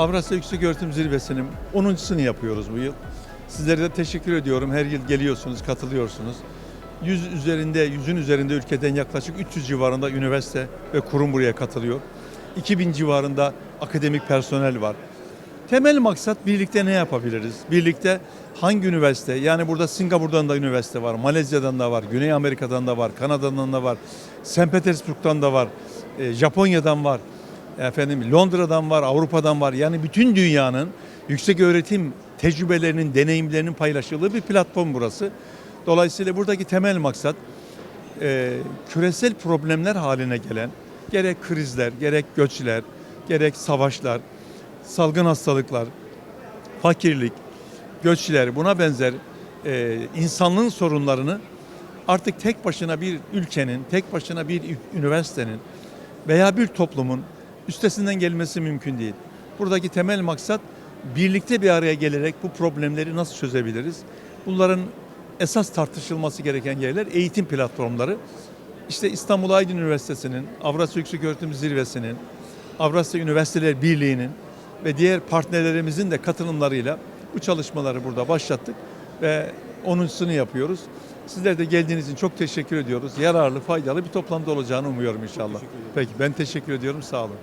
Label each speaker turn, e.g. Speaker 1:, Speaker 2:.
Speaker 1: Avrasya Yüksek Öğretim Zirvesi'nin 10.sını yapıyoruz bu yıl. Sizlere de teşekkür ediyorum. Her yıl geliyorsunuz, katılıyorsunuz. 100 üzerinde, 100'ün üzerinde ülkeden yaklaşık 300 civarında üniversite ve kurum buraya katılıyor. 2000 civarında akademik personel var. Temel maksat birlikte ne yapabiliriz? Birlikte hangi üniversite? Yani burada Singapur'dan da üniversite var, Malezya'dan da var, Güney Amerika'dan da var, Kanada'dan da var, St. Petersburg'dan da var, e, Japonya'dan var, efendim Londra'dan var, Avrupa'dan var. Yani bütün dünyanın yüksek öğretim tecrübelerinin, deneyimlerinin paylaşıldığı bir platform burası. Dolayısıyla buradaki temel maksat e, küresel problemler haline gelen gerek krizler, gerek göçler, gerek savaşlar, salgın hastalıklar, fakirlik, göçler buna benzer e, insanlığın sorunlarını artık tek başına bir ülkenin, tek başına bir üniversitenin veya bir toplumun üstesinden gelmesi mümkün değil. Buradaki temel maksat birlikte bir araya gelerek bu problemleri nasıl çözebiliriz? Bunların esas tartışılması gereken yerler eğitim platformları. İşte İstanbul Aydın Üniversitesi'nin, Avrasya Yüksek Öğretim Zirvesi'nin, Avrasya Üniversiteler Birliği'nin ve diğer partnerlerimizin de katılımlarıyla bu çalışmaları burada başlattık ve 10.sunu yapıyoruz. Sizler de geldiğiniz için çok teşekkür ediyoruz. Yararlı, faydalı bir toplantı olacağını umuyorum inşallah. Peki ben teşekkür ediyorum. Sağ olun.